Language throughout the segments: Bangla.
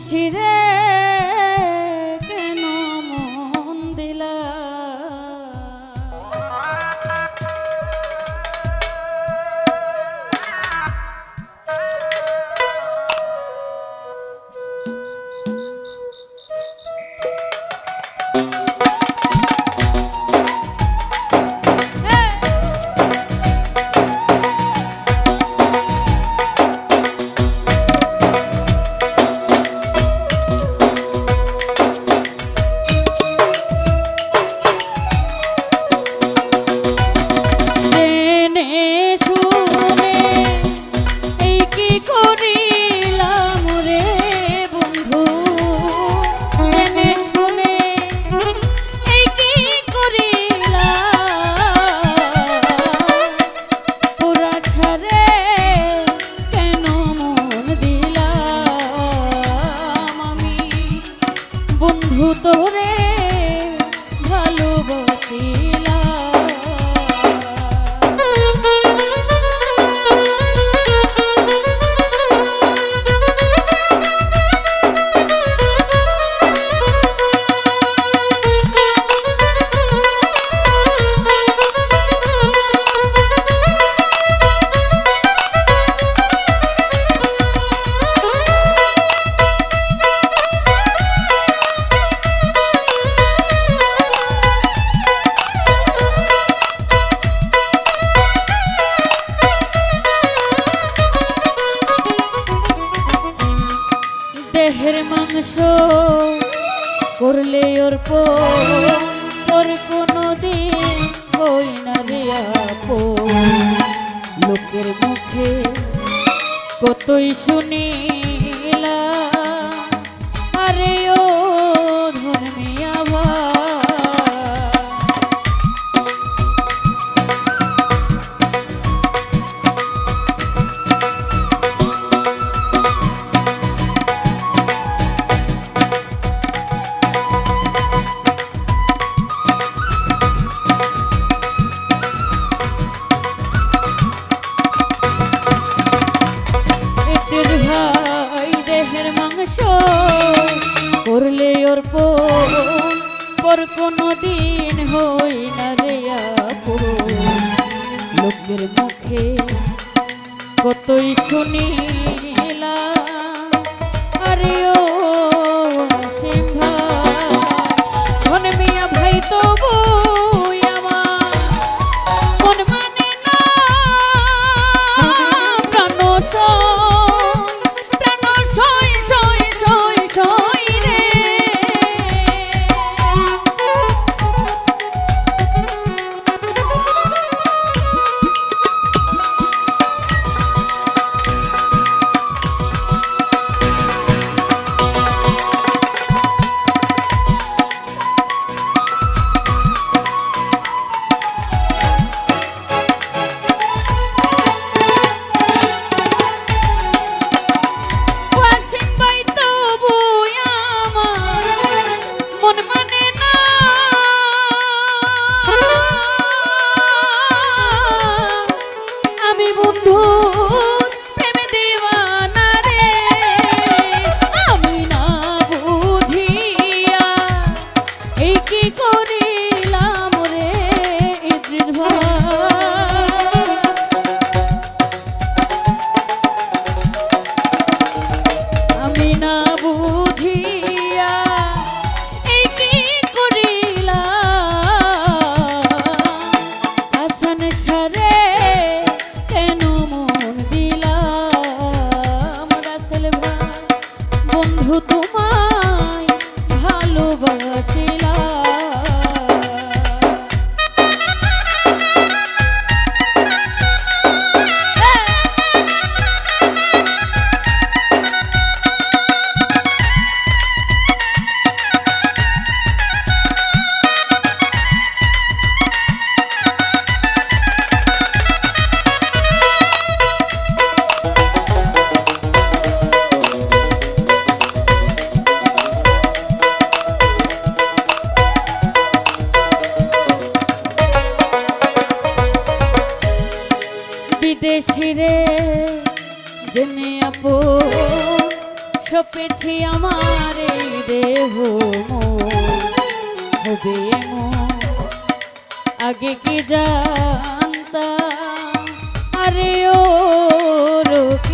see did. মাছের মাংস করলে ওর পর কোনো দিন হই না লোকের মুখে কতই শুনিলা আরে কোনদিন হই না রে লোকের মুখে কতই শুনি রে, জেনে আপো, সপেছি আমার এই দেহ হবে মো আগে কি জানতা আরে ও রোখ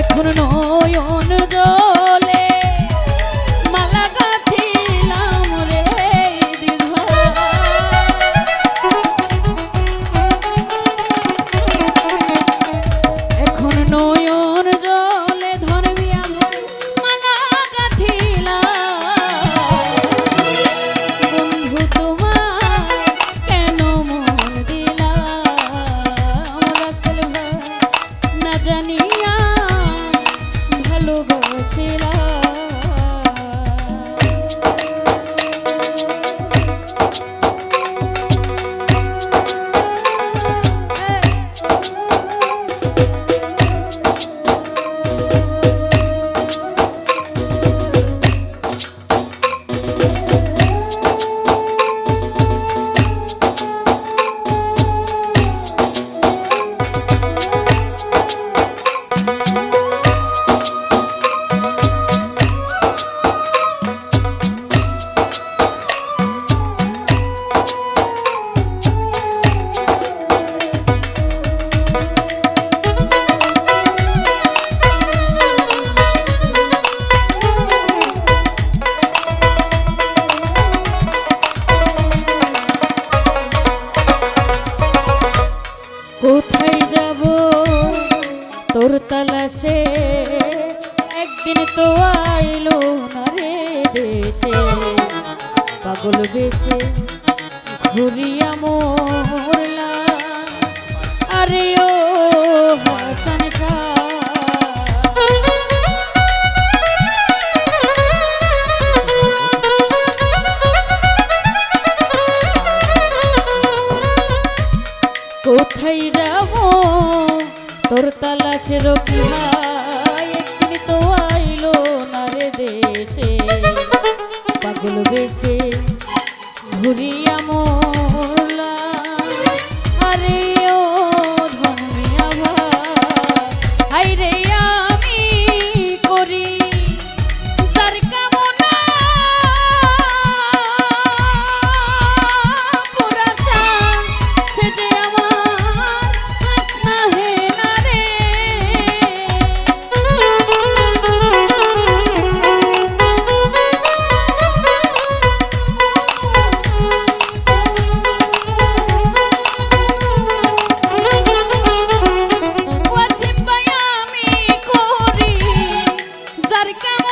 এখন নয়ন জল বন্ধুর তলসে একদিন তো আইলো না রে দেশে। পাগল বেশে ঘুরিয়া মোরলা আরে ও গেল দেশ Maricamo.